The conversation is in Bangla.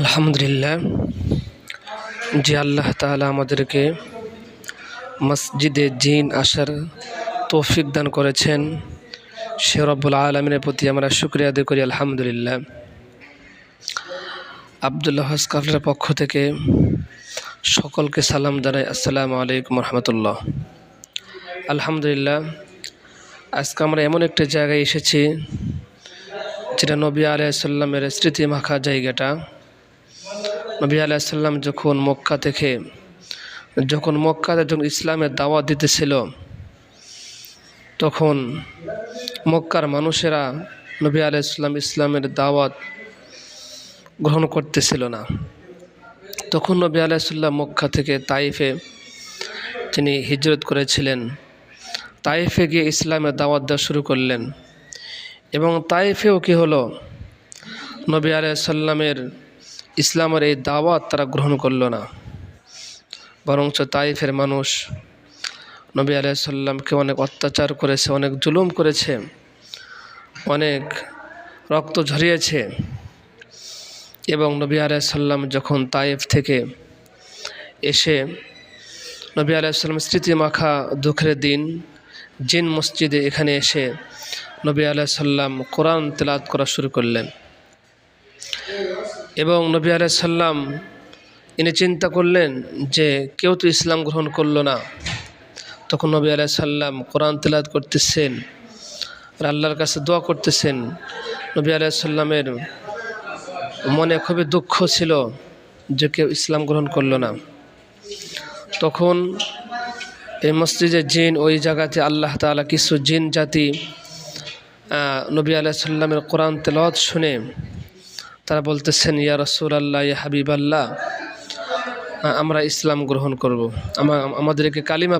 আলহামদুলিল্লাহ যে আল্লাহ তাআলা আমাদেরকে মসজিদে জিন আসার তৌফিক দান করেছেন, সে আলমিনের প্রতি আমরা শুক্রিয়া আদায় করি, আলহামদুলিল্লাহ। আবদুল্লাহ হাসকাফের পক্ষ থেকে সকলকে সালাম জানাই, আসসালামু আলাইকুম রহমতুল্লাহ। আলহামদুলিল্লাহ, আজকে আমরা এমন একটা জায়গায় এসেছি যেটা নবী আলাইসাল্লামের স্মৃতি মাখা জায়গাটা। নবী আলাইসাল্লাম যখন মক্কা থেকে, যখন মক্কাতে যখন ইসলামের দাওয়াত দিতেছিল, তখন মক্কার মানুষেরা নবী আলাইসাল্লাম ইসলামের দাওয়াত গ্রহণ করতেছিল না। তখন নবী আলাইসাল্লাম মক্কা থেকে তাইফে তিনি হিজরত করেছিলেন। তাইফে গিয়ে ইসলামের দাওয়াত দেওয়া শুরু করলেন এবং তাইফেও কি হলো? নবী আলাইসাল্লামের ইসলামের এই দাওয়াত তারা গ্রহণ করল না। বরঞ্চ তাইফের মানুষ নবী আলাইসাল্লামকে অনেক অত্যাচার করেছে, অনেক জুলুম করেছে, অনেক রক্ত ঝরিয়েছে এবং নবী আলাইসাল্লাম যখন তাইফ থেকে এসে নবী আলাইসাল্লাম স্মৃতি মাখা দুঃখের দিন জিন মসজিদে এখানে এসে নবী আলাইসাল্লাম কোরআন তেলাত করা শুরু করলেন। এবং নবী আলাইসাল্লাম ইনি চিন্তা করলেন যে কেউ তো ইসলাম গ্রহণ করল না। তখন নবী আলাইসাল্লাম কোরআন তেলাদ করতেছেন আর আল্লাহর কাছে দোয়া করতেছেন। নবী আলাইসাল্লামের মনে খুবই দুঃখ ছিল যে কেউ ইসলাম গ্রহণ করল না। তখন এই মসজিদের জিন ওই জায়গাতে আল্লাহ তালা কিছু জিন জাতি নবী আলাইসাল্লামের কোরআন তেলত শুনে তারা বলতেছেন ইয়া রসুল আল্লাহ ইয়া হাবিব আল্লাহ আমরা ইসলাম গ্রহণ করব। আমাদেরকে কালিমা